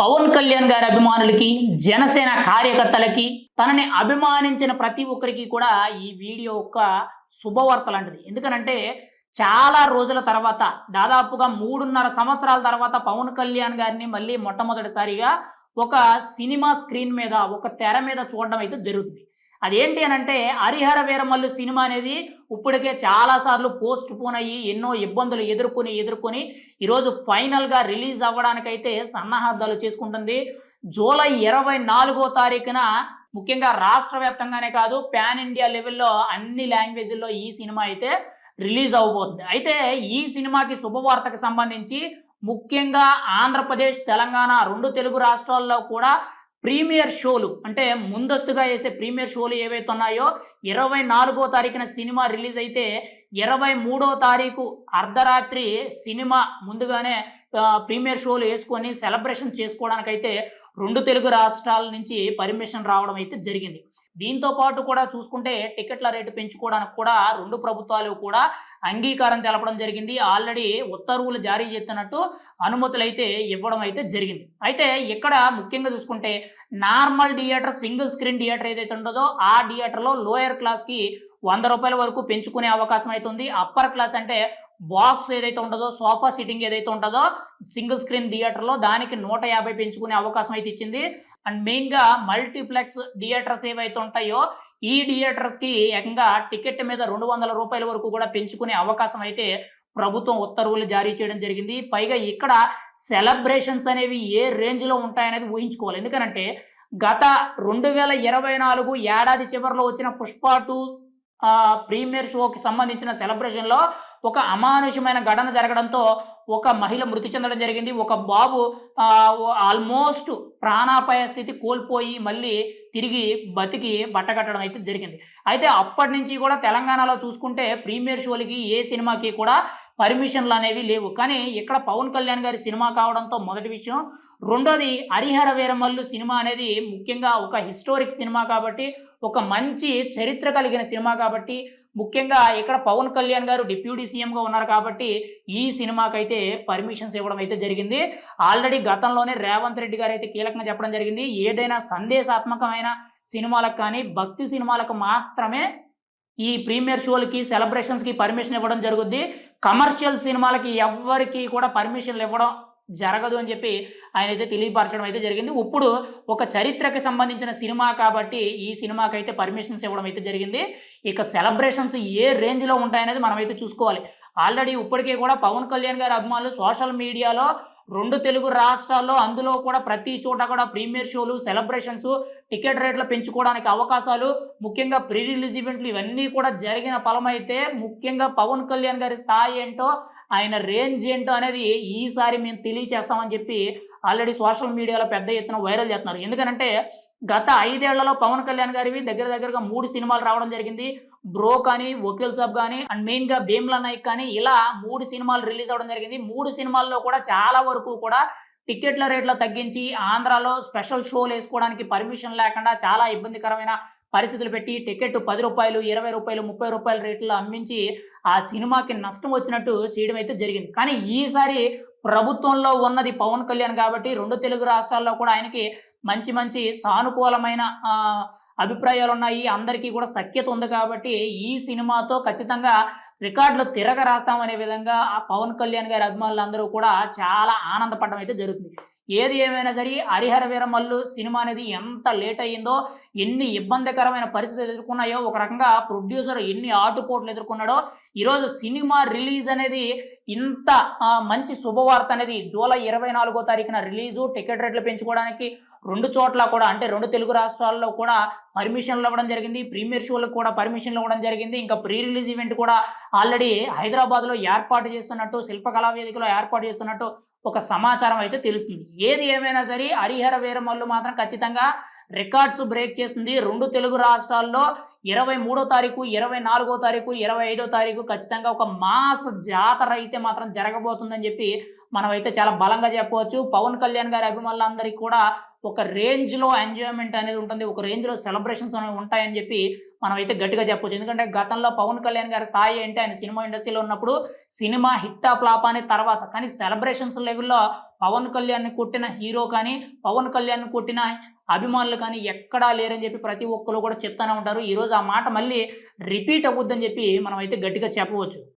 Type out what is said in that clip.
పవన్ కళ్యాణ్ గారి అభిమానులకి జనసేన కార్యకర్తలకి తనని అభిమానించిన ప్రతి ఒక్కరికి కూడా ఈ వీడియో ఒక శుభవార్త లాంటిది. ఎందుకనంటే చాలా రోజుల తర్వాత దాదాపుగా మూడున్నర సంవత్సరాల తర్వాత పవన్ కళ్యాణ్ గారిని మళ్ళీ మొట్టమొదటిసారిగా ఒక సినిమా స్క్రీన్ మీద ఒక తెర మీద చూడడం అయితే జరుగుతుంది. అదేంటి అని అంటే హరిహర వీరమల్లు సినిమా అనేది ఇప్పటికే చాలాసార్లు పోస్ట్ పోన్ అయ్యి ఎన్నో ఇబ్బందులు ఎదుర్కొని ఎదుర్కొని ఈరోజు ఫైనల్గా రిలీజ్ అవ్వడానికైతే సన్నాహార్థాలు చేసుకుంటుంది. జూలై ఇరవై నాలుగో తారీఖున ముఖ్యంగా రాష్ట్ర వ్యాప్తంగానే కాదు పాన్ ఇండియా లెవెల్లో అన్ని లాంగ్వేజ్ల్లో ఈ సినిమా అయితే రిలీజ్ అవబోతుంది అయితే ఈ సినిమాకి శుభవార్తకు సంబంధించి ముఖ్యంగా ఆంధ్రప్రదేశ్ తెలంగాణ రెండు తెలుగు రాష్ట్రాల్లో కూడా ప్రీమియర్ షోలు అంటే ముందస్తుగా వేసే ప్రీమియర్ షోలు ఏవైతే ఉన్నాయో ఇరవై నాలుగో తారీఖున సినిమా రిలీజ్ అయితే ఇరవై మూడో తారీఖు అర్ధరాత్రి సినిమా ముందుగానే ప్రీమియర్ షోలు వేసుకొని సెలబ్రేషన్ చేసుకోవడానికైతే రెండు తెలుగు రాష్ట్రాల నుంచి పర్మిషన్ రావడం అయితే జరిగింది. దీంతో పాటు కూడా చూసుకుంటే టికెట్ల రేటు పెంచుకోవడానికి కూడా రెండు ప్రభుత్వాలు కూడా అంగీకారం తెలపడం జరిగింది. ఆల్రెడీ ఉత్తర్వులు జారీ చేస్తున్నట్టు అనుమతులు అయితే ఇవ్వడం అయితే జరిగింది. అయితే ఇక్కడ ముఖ్యంగా చూసుకుంటే normal theatre single screen theatre ఏదైతే ఉంటుందో ఆ థియేటర్లో లోయర్ క్లాస్కి వంద రూపాయల వరకు పెంచుకునే అవకాశం అయితే ఉంది. అప్పర్ క్లాస్ అంటే బాక్స్ ఏదైతే ఉంటుందో సోఫా సిట్టింగ్ ఏదైతే ఉంటుందో సింగిల్ స్క్రీన్ థియేటర్లో దానికి నూట యాభై పెంచుకునే అవకాశం అయితే ఇచ్చింది. అండ్ మెయిన్గా మల్టీప్లెక్స్ థియేటర్స్ ఏవైతే ఉంటాయో ఈ థియేటర్స్కి ఏకంగా టికెట్ మీద రెండు వందల రూపాయల వరకు కూడా పెంచుకునే అవకాశం అయితే ప్రభుత్వం ఉత్తర్వులు జారీ చేయడం జరిగింది. పైగా ఇక్కడ సెలబ్రేషన్స్ అనేవి ఏ రేంజ్లో ఉంటాయనేది ఊహించుకోవాలి. ఎందుకనంటే గత రెండు వేల ఇరవై నాలుగు ఏడాది చివరిలో వచ్చిన పుష్ప టూ ప్రీమియర్ షోకి సంబంధించిన సెలబ్రేషన్లో ఒక అమానుషమైన ఘటన జరగడంతో ఒక మహిళ మృతి చెందడం జరిగింది. ఒక బాబు ఆల్మోస్ట్ ప్రాణాపాయ స్థితి కోల్పోయి మళ్ళీ తిరిగి బతికి బట్టకట్టడం అయితే జరిగింది. అయితే అప్పటి నుంచి కూడా తెలంగాణలో చూసుకుంటే ప్రీమియర్ షోలకి ఏ సినిమాకి కూడా పర్మిషన్లు అనేవి లేవు. కానీ ఇక్కడ పవన్ కళ్యాణ్ గారి సినిమా కావడంతో మొదటి విషయం రెండోది హరిహర వీరమల్లు సినిమా అనేది ముఖ్యంగా ఒక హిస్టోరిక్ సినిమా కాబట్టి ఒక మంచి చరిత్ర కలిగిన సినిమా కాబట్టి ముఖ్యంగా ఇక్కడ పవన్ కళ్యాణ్ గారు డిప్యూటీ సీఎంగా ఉన్నారు కాబట్టి ఈ సినిమాకైతే పర్మిషన్స్ ఇవ్వడం అయితే జరిగింది. ఆల్రెడీ గతంలోనే రేవంత్ రెడ్డి గారు అయితే కీలకంగా చెప్పడం జరిగింది. ఏదైనా సందేశాత్మకమైన సినిమాలకు కానీ భక్తి సినిమాలకు మాత్రమే ఈ ప్రీమియర్ షోలకి సెలబ్రేషన్స్కి పర్మిషన్ ఇవ్వడం జరుగుద్ది. కమర్షియల్ సినిమాలకి ఎవ్వరికి కూడా పర్మిషన్లు ఇవ్వడం జరగదు అని చెప్పి ఆయన అయితే తెలియపరచడం అయితే జరిగింది. ఇప్పుడు ఒక చరిత్రకి సంబంధించిన సినిమా కాబట్టి ఈ సినిమాకి అయితే పర్మిషన్స్ ఇవ్వడం అయితే జరిగింది. ఇక సెలబ్రేషన్స్ ఏ రేంజ్లో ఉంటాయనేది మనం అయితే చూసుకోవాలి. ఆల్రెడీ ఇప్పటికే కూడా పవన్ కళ్యాణ్ గారి అభిమానులు సోషల్ మీడియాలో రెండు తెలుగు రాష్ట్రాల్లో అందులో కూడా ప్రతి చోట కూడా ప్రీమియర్ షోలు సెలబ్రేషన్స్ టికెట్ రేట్లు పెంచుకోవడానికి అవకాశాలు ముఖ్యంగా ప్రీ రిలీజ్ ఈవెంట్లు ఇవన్నీ కూడా జరిగిన ఫలమైతే ముఖ్యంగా పవన్ కళ్యాణ్ గారి స్థాయి ఏంటో ఆయన రేంజ్ ఏంటో అనేది ఈసారి మేము తెలియచేస్తామని చెప్పి ఆల్రెడీ సోషల్ మీడియాలో పెద్ద ఎత్తున వైరల్ చేస్తున్నారు. ఎందుకంటే గత ఐదేళ్ళలో పవన్ కళ్యాణ్ గారివి దగ్గర దగ్గరగా మూడు సినిమాలు రావడం జరిగింది. బ్రో కానీ వకీల్ సాబ్ కానీ అండ్ మెయిన్గా భీమ్లా నాయక్ కానీ ఇలా మూడు సినిమాలు రిలీజ్ అవ్వడం జరిగింది. మూడు సినిమాల్లో కూడా చాలా వరకు కూడా టికెట్ల రేట్లు తగ్గించి ఆంధ్రాలో స్పెషల్ షోలు వేసుకోవడానికి పర్మిషన్ లేకుండా చాలా ఇబ్బందికరమైన పరిస్థితులు పెట్టి టికెట్ పది రూపాయలు ఇరవై రూపాయలు ముప్పై రూపాయల రేట్లు అమ్మించి ఆ సినిమాకి నష్టం వచ్చినట్టు చేయడం అయితే జరిగింది. కానీ ఈసారి ప్రభుత్వంలో ఉన్నది పవన్ కళ్యాణ్ కాబట్టి రెండు తెలుగు రాష్ట్రాల్లో కూడా ఆయనకి మంచి మంచి సానుకూలమైన ఆ, అభిప్రాయాలు ఉన్నాయి అందరికీ కూడా సఖ్యత ఉంది కాబట్టి ఈ సినిమాతో ఖచ్చితంగా రికార్డులు తిరగ రాస్తామనే విధంగా ఆ పవన్ కళ్యాణ్ గారి అభిమానులు అందరూ కూడా చాలా ఆనందపడడం అయితే జరుగుతుంది. ఏది ఏమైనా సరే హరిహర వీరమల్లు సినిమా అనేది ఎంత లేట్ అయ్యిందో ఎన్ని ఇబ్బందికరమైన పరిస్థితులు ఎదుర్కొన్నాయో ఒక రకంగా ప్రొడ్యూసర్ ఎన్ని ఆటుపోట్లు ఎదుర్కొన్నాడో ఈరోజు సినిమా రిలీజ్ అనేది ఇంత మంచి శుభవార్త అనేది జూలై ఇరవై నాలుగో తారీఖున రిలీజు టికెట్ రేట్లు పెంచుకోవడానికి రెండు చోట్ల కూడా అంటే రెండు తెలుగు రాష్ట్రాల్లో కూడా పర్మిషన్లు ఇవ్వడం జరిగింది. ప్రీమియర్ షోలకు కూడా పర్మిషన్లు ఇవ్వడం జరిగింది. ఇంకా ప్రీ రిలీజ్ ఈవెంట్ కూడా ఆల్రెడీ హైదరాబాద్లో ఏర్పాటు చేస్తున్నట్టు శిల్పకళా వేదికలో ఏర్పాటు చేస్తున్నట్టు ఒక సమాచారం అయితే తెలుస్తుంది. ఏది ఏమైనా సరే హరిహర వీరమల్లు మాత్రం ఖచ్చితంగా రికార్డ్స్ బ్రేక్ చేస్తుంది. రెండు తెలుగు రాష్ట్రాల్లో ఇరవై మూడో తారీఖు ఇరవై నాలుగో తారీఖు ఇరవై ఐదో తారీఖు ఖచ్చితంగా ఒక మాస్ జాతర అయితే మాత్రం జరగబోతుందని చెప్పి మనమైతే చాలా బలంగా చెప్పవచ్చు. పవన్ కళ్యాణ్ గారి అభిమానులందరికీ కూడా ఒక రేంజ్లో ఎంజాయ్మెంట్ అనేది ఉంటుంది. ఒక రేంజ్లో సెలబ్రేషన్స్ అనేవి ఉంటాయని చెప్పి మనం అయితే గట్టిగా చెప్పవచ్చు ఎందుకంటే గతంలో పవన్ కళ్యాణ్ గారి స్థాయి ఏంటి? ఆయన సినిమా ఇండస్ట్రీలో ఉన్నప్పుడు సినిమా హిట్ ఆ ఫ్లాప్ అనే తర్వాత. కానీ సెలబ్రేషన్స్ లెవెల్లో పవన్ కళ్యాణ్ని కొట్టిన హీరో కానీ పవన్ కళ్యాణ్ని కొట్టిన అభిమానులు కానీ ఎక్కడా లేరని చెప్పి ప్రతి ఒక్కరు కూడా చెప్తానే ఉంటారు. ఈరోజు ఆ మాట మళ్ళీ రిపీట్ అవ్వద్దని చెప్పి మనం అయితే గట్టిగా చెప్పవచ్చు.